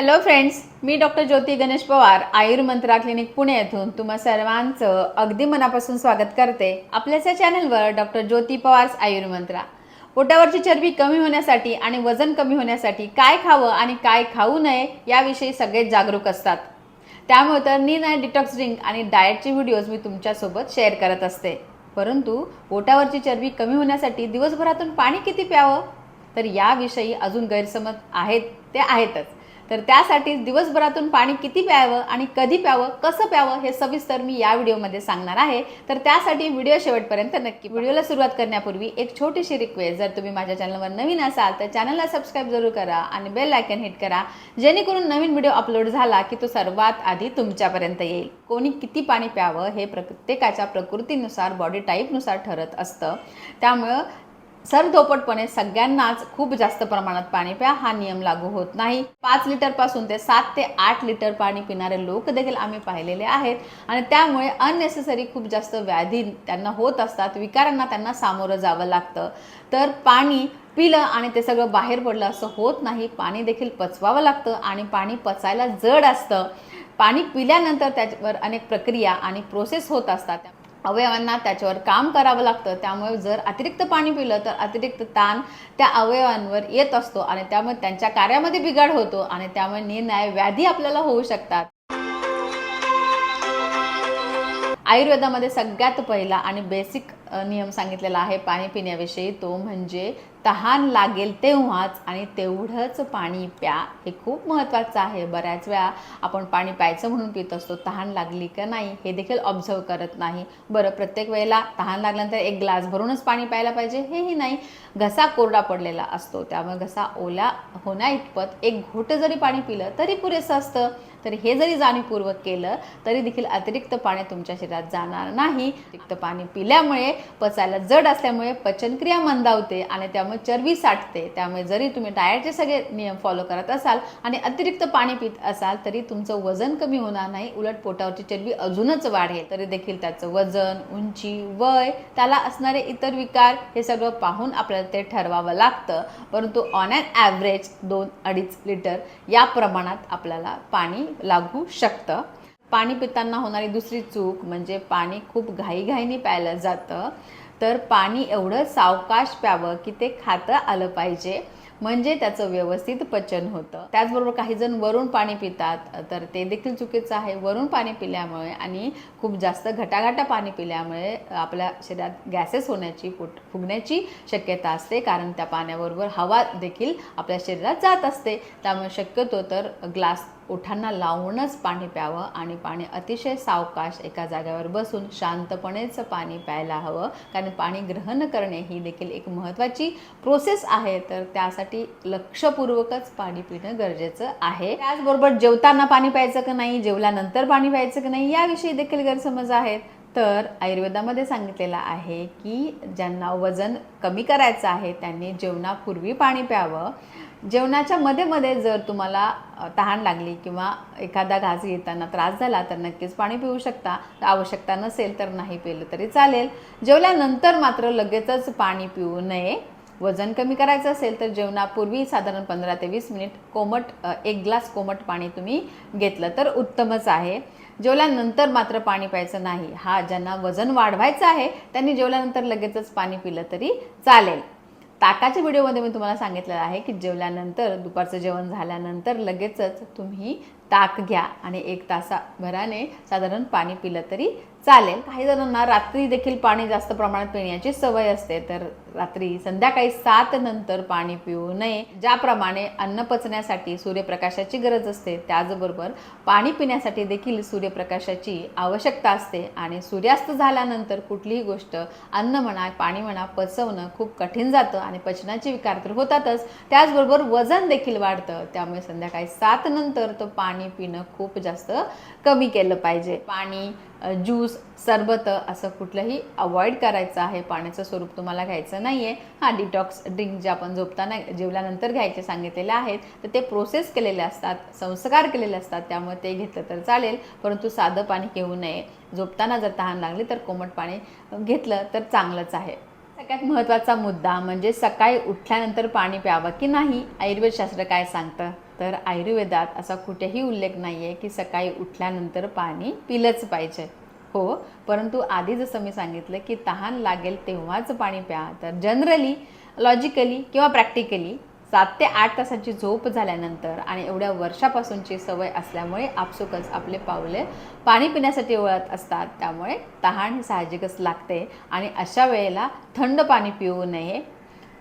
Hello friends मी doctor Jyoti Ganesh Pawar Ayurmantra clinic Pune येथून तुम्हा सर्वांचं अगदी मनापासून स्वागत करते आपल्याच या चॅनलवर डॉक्टर ज्योती पवार्स आयुर्मंत्रा. पोटावरची चरबी कमी होण्यासाठी आणि वजन कमी होण्यासाठी काय खावं आणि काय खाऊ नये याविषयी सगळेच जागरूक असतात. त्यामुळे तर निर्णय डिटॉक्स ड्रिंक आणि डाएटचे व्हिडिओज मी तुमच्यासोबत शेअर करत असते. परंतु पोटावरची चरबी कमी होण्यासाठी दिवसभरातून पाणी किती प्यावं? तर याविषयी अजून गैरसमज आहेत ते आहेतच. तर त्यासाठी दिवसभरातून पाणी किती प्यावं आणि कधी प्यावं कसं प्यावं हे सविस्तर मी या व्हिडिओमध्ये सांगणार आहे. तर त्यासाठी व्हिडिओ शेवटपर्यंत नक्की व्हिडिओला सुरुवात करण्यापूर्वी एक छोटीशी रिक्वेस्ट जर तुम्ही माझ्या चॅनलवर नवीन असाल तर चॅनलला सबस्क्राईब जरूर करा आणि बेल आयकन हिट करा. जेणेकरून नवीन व्हिडिओ अपलोड झाला की तो सर्वात आधी तुमच्यापर्यंत येईल. कोणी किती पाणी प्यावं हे प्रत्येकाच्या प्रकृतीनुसार बॉडी टाईपनुसार ठरत असतं. त्यामुळं सरधोपटपणे सगळ्यांनाच खूप जास्त प्रमाणात पाणी प्या हा नियम लागू होत नाही. पाच लिटरपासून ते सात ते आठ लिटर पाणी पिणारे लोक देखील आम्ही पाहिलेले आहेत आणि त्यामुळे अननेसेसरी खूप जास्त व्याधी त्यांना होत असतात विकारांना त्यांना सामोरं जावं लागतं. तर पाणी पिलं आणि ते सगळं बाहेर पडलं असं होत नाही पाणी देखील पचवावं लागतं आणि पाणी पचायला जड असतं. पाणी पिल्यानंतर त्याच्यावर अनेक प्रक्रिया आणि प्रोसेस होत असतात. अवयवांना त्याच्यावर काम करावं लागतं. त्यामुळे जर अतिरिक्त पाणी पिलं तर अतिरिक्त ताण त्या अवयवांवर येत असतो आणि त्यामुळे त्यांच्या कार्यामध्ये बिघाड होतो आणि त्यामुळे निर्णय व्याधी आपल्याला होऊ शकतात. आयुर्वेदामध्ये सगळ्यात पहिला आणि बेसिक नियम सांगितलेला आहे पाणी पिण्याविषयी. तो म्हणजे तहान लागेल तेव्हाच आणि तेवढंच पाणी प्या हे खूप महत्त्वाचं आहे. बऱ्याच वेळा आपण पाणी प्यायचं म्हणून पित असतो तहान लागली का नाही हे देखील ऑब्झर्व करत नाही. बरं प्रत्येक वेळेला तहान लागल्यानंतर एक ग्लास भरूनच पाणी प्यायला पाहिजे? हेही नाही. घसा कोरडा पडलेला असतो त्यामुळे घसा ओला होण्या इतपत एक घोट जरी पाणी पिलं तरी पुरेसं असतं. तर हे जरी जाणीवपूर्वक केलं तरी देखील अतिरिक्त पाणी तुमच्या शरीरात जाणार नाही. अतिरिक्त पाणी पिल्यामुळे पचायला जड असल्यामुळे पचनक्रिया मंदावते आणि त्यामुळे चरबी साठते. त्यामुळे जरी तुम्ही डाएटचे सगळे नियम फॉलो करत असाल आणि अतिरिक्त पाणी पित असाल तरी तुमचं वजन कमी होणार नाही. उलट पोटावरची चरबी अजूनच वाढेल. तरी देखील त्याचं वजन उंची वय त्याला असणारे इतर विकार हे सगळं पाहून आपल्याला ते ठरवावं लागतं. परंतु ऑन ॲन ॲव्हरेज दोन अडीच लिटर या प्रमाणात आपल्याला पाणी लागू शकतं. पाणी पिताना होणारी दुसरी चूक म्हणजे पाणी खूप घाईघाईने प्यायलं जातं. तर पाणी एवढं सावकाश प्यावं की ते खातं आलं पाहिजे. म्हणजे त्याचं व्यवस्थित पचन होतं. त्याचबरोबर काही जण वरून पाणी पितात. तर ते देखील चुकीचं आहे. वरून पाणी पिल्यामुळे आणि खूप जास्त घटाघाटा पाणी पिल्यामुळे आपल्या शरीरात गॅसेस होण्याची पोट फुगण्याची शक्यता असते. कारण त्या पाण्याबरोबर हवा देखील आपल्या शरीरात जात असते. त्यामुळे शक्यतो तर ग्लास ओठांना लावूनच पाणी प्यावं आणि पाणी अतिशय सावकाश एका जागेवर बसून शांतपणेच पाणी प्यायला हवं. कारण पाणी ग्रहण करणे ही देखील एक महत्त्वाची प्रोसेस आहे. तर त्यासाठी लक्षपूर्वकच पाणी पिणं गरजेचं आहे. त्याचबरोबर जेवताना पाणी प्यायचं का नाही जेवल्यानंतर पाणी प्यायचं का नाही याविषयी देखील गैरसमज आहेत. तर आयुर्वेदामध्ये सांगितलेलं आहे की ज्यांना वजन कमी करायचं आहे त्यांनी जेवणापूर्वी पाणी प्यावं. जेवणाच्या मध्ये मध्ये जर तुम्हाला तहान लागली किंवा एखादा घास घेताना त्रास झाला तर नक्कीच पाणी पिऊ शकता. आवश्यकता नसेल तर नाही पिलं तरी चालेल. जेवल्यानंतर मात्र लगेचच पाणी पिऊ नये. वजन कमी करायचं असेल तर जेवणापूर्वी साधारण पंधरा ते वीस मिनिट कोमट एक ग्लास कोमट पाणी तुम्ही घेतलं तर उत्तमच आहे. जेवल्यानंतर मात्र पाणी प्यायचं नाही. हा ज्यांना वजन वाढवायचं आहे त्यांनी जेवल्यानंतर लगेचच पाणी पिलं तरी चालेल. ताकाच्या व्हिडिओमध्ये मी तुम्हाला सांगितलेलं आहे की जेवल्यानंतर दुपारचं जेवण झाल्यानंतर लगेचच तुम्ही ताक घ्या आणि एक तासाभराने साधारण पाणी पिलं तरी चालेल. काही जणांना रात्री देखील पाणी जास्त प्रमाणात पिण्याची सवय असते तर रात्री संध्याकाळी सात नंतर पाणी पिऊ नये. ज्याप्रमाणे अन्न पचण्यासाठी सूर्यप्रकाशाची गरज असते त्याचबरोबर पाणी पिण्यासाठी देखील सूर्यप्रकाशाची आवश्यकता असते आणि सूर्यास्त झाल्यानंतर कुठलीही गोष्ट अन्न म्हणा पाणी म्हणा पचवणं खूप कठीण जातं आणि पचनाचे विकार तर होतातच. त्याचबरोबर वजन देखील वाढतं त्यामुळे संध्याकाळी सात नंतर तो पाणी पाणी पिणं खूप जास्त कमी केलं पाहिजे. पाणी ज्यूस सरबत असं कुठलंही अवॉइड करायचं आहे पाण्याचं स्वरूप तुम्हाला घ्यायचं नाही आहे हां डिटॉक्स ड्रिंक जे आपण झोपताना जेवल्यानंतर घ्यायचे सांगितलेले आहेत तर ते प्रोसेस केलेले असतात संस्कार केलेले असतात त्यामुळे ते घेतलं तर चालेल. परंतु साधं पाणी घेऊ नये. झोपताना जर तहान लागली तर कोमट पाणी घेतलं तर चांगलंच आहे. सगळ्यात महत्त्वाचा मुद्दा म्हणजे सकाळी उठल्यानंतर पाणी प्यावं की नाही? आयुर्वेदशास्त्र काय सांगतं? तर आयुर्वेदात असा कुठेही उल्लेख नाही आहे की सकाळी उठल्यानंतर पाणी पिलंच पाहिजे. हो परंतु आधी जसं मी सांगितलं की तहान लागेल तेव्हाच पाणी प्या. तर जनरली लॉजिकली किंवा प्रॅक्टिकली सात ते आठ तासाची झोप झाल्यानंतर आणि एवढ्या वर्षापासूनची सवय असल्यामुळे आपसुकच आपले पावले पाणी पिण्यासाठी वळत असतात. त्यामुळे तहान ही साहजिकच लागते आणि अशा वेळेला थंड पाणी पिऊ नये.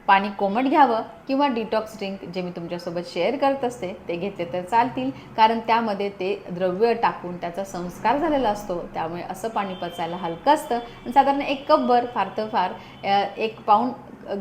पाणी कोमट घ्यावं किंवा डिटॉक्स ड्रिंक जे मी तुमच्यासोबत शेअर करत असते ते घेतले तर चालतील. कारण त्यामध्ये ते द्रव्य टाकून त्याचा संस्कार झालेला असतो. त्यामुळे असं पाणी पचायला हलकं असतं. आणि साधारण एक कपभर फार तर फार एक पाऊण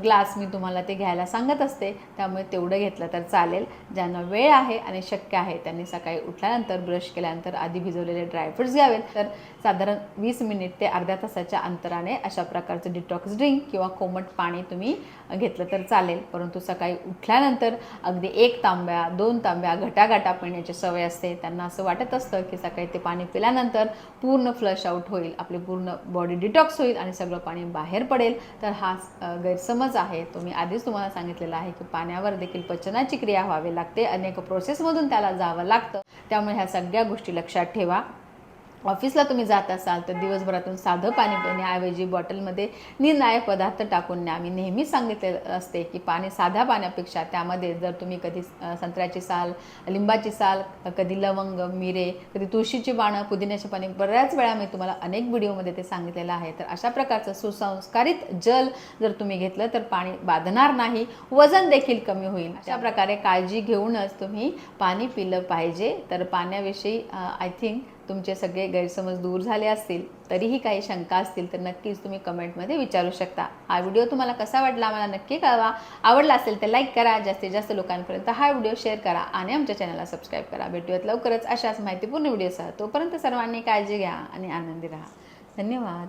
ग्लास मी तुम्हाला ते घ्यायला सांगत असते. त्यामुळे तेवढं घेतलं तर चालेल. ज्यांना वेळ आहे आणि शक्य आहे त्यांनी सकाळी उठल्यानंतर ब्रश केल्यानंतर आधी भिजवलेले ड्रायफ्रुट्स घ्यावेत. तर साधारण वीस मिनिट ते अर्ध्या तासाच्या अंतराने अशा प्रकारचं डिटॉक्स ड्रिंक किंवा कोमट पाणी तुम्ही घेतलं तर चालेल. परंतु सकाळी उठल्यानंतर अगदी एक तांब्या दोन तांब्या घटाघाटा पिण्याची सवय असते. त्यांना असं वाटत असतं की सकाळी ते पाणी पिल्यानंतर पूर्ण फ्लश आउट होईल आपली पूर्ण बॉडी डिटॉक्स होईल आणि सगळं पाणी बाहेर पडेल. तर हा गैरसमज आहे. तो मी आधीच तुम्हाला सांगितलेला आहे की पाण्यावर देखील पचनाची क्रिया व्हावी लागते. अनेक प्रोसेसमधून त्याला जावं लागतं. त्यामुळे ह्या सगळ्या गोष्टी लक्षात ठेवा. ऑफिसला तुम्ही जात असाल तर दिवसभरातून साधं पाणी पिण्याऐवजी बॉटलमध्ये निर्णायक पदार्थ टाकून न्या. मी नेहमीच सांगितले असते की पाणी साध्या पाण्यापेक्षा त्यामध्ये जर तुम्ही कधी संत्र्याची साल लिंबाची साल कधी लवंग मिरे कधी तुळशीची पानं पुदिन्याची पाणी बऱ्याच वेळा मी तुम्हाला अनेक व्हिडिओमध्ये ते सांगितलेलं आहे. तर अशा प्रकारचं सुसंस्कारित जल जर तुम्ही घेतलं तर पाणी बाधणार नाही वजन देखील कमी होईल. अशा प्रकारे काळजी घेऊनच तुम्ही पाणी पिलं पाहिजे. तर पाण्याविषयी आय थिंक तुमचे सगळे गैरसमज दूर झाले असतील तरीही काही शंका असतील तर नक्कीच तुम्ही कमेंटमध्ये विचारू शकता. हा व्हिडिओ तुम्हाला कसा वाटला मला नक्की कळवा. आवडला असेल तर लाईक करा जास्तीत जास्त लोकांपर्यंत हा व्हिडिओ शेअर करा आणि आमच्या चॅनलला सबस्क्राईब करा. भेटूयात लवकरच अशाच माहितीपूर्ण व्हिडिओसह. तोपर्यंत सर्वांनी काळजी घ्या आणि आनंदी राहा. धन्यवाद.